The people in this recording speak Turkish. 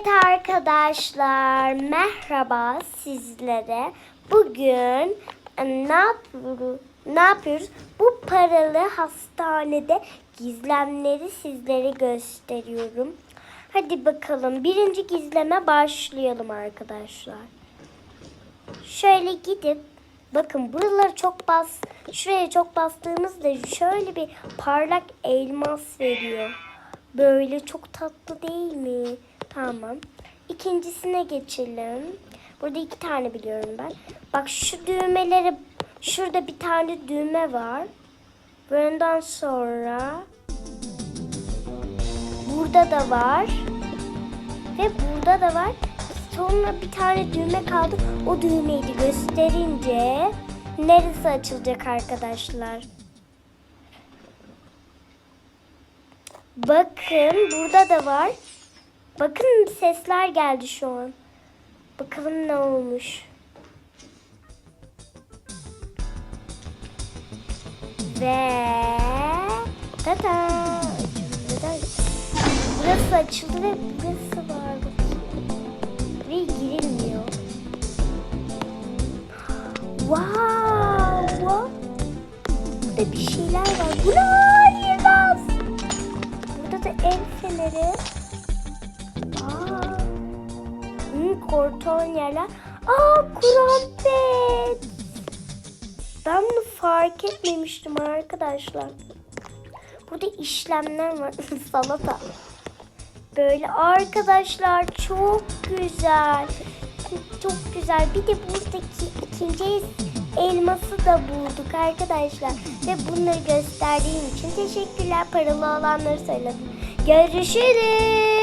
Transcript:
Evet arkadaşlar merhaba sizlere. Bugün e, ne yapıyoruz? Ne yapıyoruz? Bu paralı hastanede gizlemleri sizlere gösteriyorum. Hadi bakalım birinci gizleme başlayalım arkadaşlar. Şöyle gidip bakın buraları çok bas şuraya çok bastığımızda şöyle bir parlak elmas veriyor. Böyle çok tatlı değil mi? Tamam. İkincisine geçelim. Burada iki tane biliyorum ben. Bak şu düğmeleri şurada bir tane düğme var. Bundan sonra burada da var. Ve burada da var. Sonra bir tane düğme kaldı. O düğmeyi gösterince neresi açılacak arkadaşlar? Bakın burada da var. Bakın sesler geldi şu an. Bakalım ne olmuş. Ve tada. Burası açıldı ve burası var. Buraya girilmiyor. Wow! wow. Burada bir şeyler var. Bu ne? Korton yerler. Aa kurampet. Ben bunu fark etmemiştim arkadaşlar. Burada işlemler var. Salata. Böyle arkadaşlar çok güzel. Çok güzel. Bir de buradaki ikinci elması da bulduk arkadaşlar. Ve bunları gösterdiğim için teşekkürler. Paralı olanları söyledim. Görüşürüz.